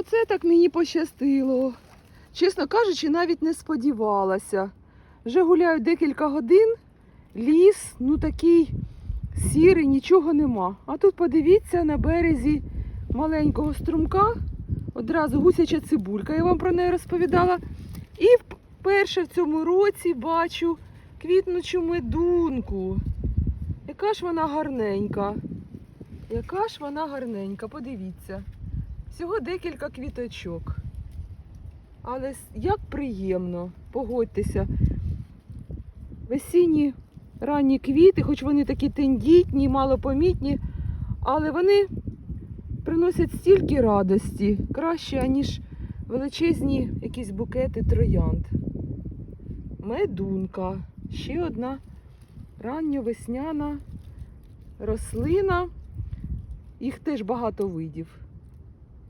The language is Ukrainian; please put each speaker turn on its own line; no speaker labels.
Оце так мені пощастило. Чесно кажучи, навіть не сподівалася. Вже гуляю декілька годин, ліс, ну такий сірий, нічого нема. А тут подивіться на березі маленького струмка одразу гусяча цибулька. Я вам про неї розповідала. І вперше в цьому році бачу квітнучу медунку. Яка ж вона гарненька. Яка ж вона гарненька, подивіться. Всього декілька квіточок. Але як приємно, погодьтеся. Весінні ранні квіти, хоч вони такі тендітні, малопомітні, але вони приносять стільки радості, краще, аніж величезні якісь букети троянд. Медунка. Ще одна ранньовесняна рослина. Їх теж багато видів.